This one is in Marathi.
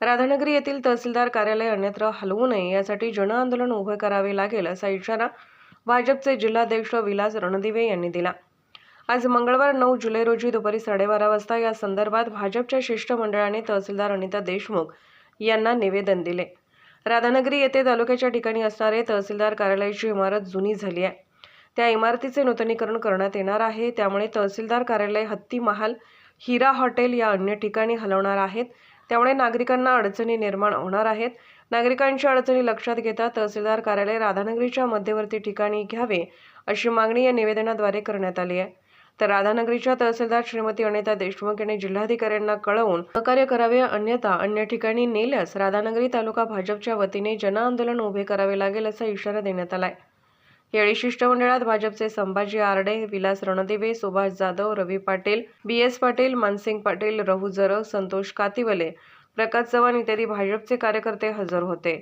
राधानगरी येथील तहसीलदार कार्यालय अन्यत्र हलवू नये यासाठी जनआंदोलन उभे करावे लागेल असा इशारा भाजपचे जिल्हाध्यक्ष विलास रणदिवे यांनी दिला. आज मंगळवार नऊ जुलै रोजी दुपारी साडेबारा वाजता या संदर्भात भाजपच्या शिष्टमंडळाने तहसीलदार अनिता देशमुख यांना निवेदन दिले. राधानगरी येथे तालुक्याच्या ठिकाणी असणारे तहसीलदार कार्यालयाची इमारत जुनी झाली आहे. त्या इमारतीचे नूतनीकरण करण्यात येणार आहे. त्यामुळे तहसीलदार कार्यालय हत्ती महाल हिरा हॉटेल या अन्य ठिकाणी हलवणार आहेत. त्यामुळे नागरिकांना अडचणी निर्माण होणार आहेत. नागरिकांच्या अडचणी लक्षात घेता तहसीलदार कार्यालय राधानगरीच्या मध्यवर्ती ठिकाणी घ्यावे अशी मागणी या निवेदनाद्वारे करण्यात आली आहे. तर राधानगरीच्या तहसीलदार श्रीमती अनिता देशमुख यांनी जिल्हाधिकाऱ्यांना कळवून सहकार्य करावे अन्यथा अन्य ठिकाणी नेल्यास राधानगरी तालुका भाजपच्या वतीने जनआंदोलन उभे करावे लागेल असा इशारा देण्यात आलाय. यावेळी शिष्टमंडळात भाजपचे संभाजी आरडे विलास रणदिवे सुभाष जाधव रवी पाटील बी एस पाटील मानसिंग पाटील रहू जरग संतोष कातिवले प्रकाश चव्हाण इत्यादी भाजपचे कार्यकर्ते हजर होते.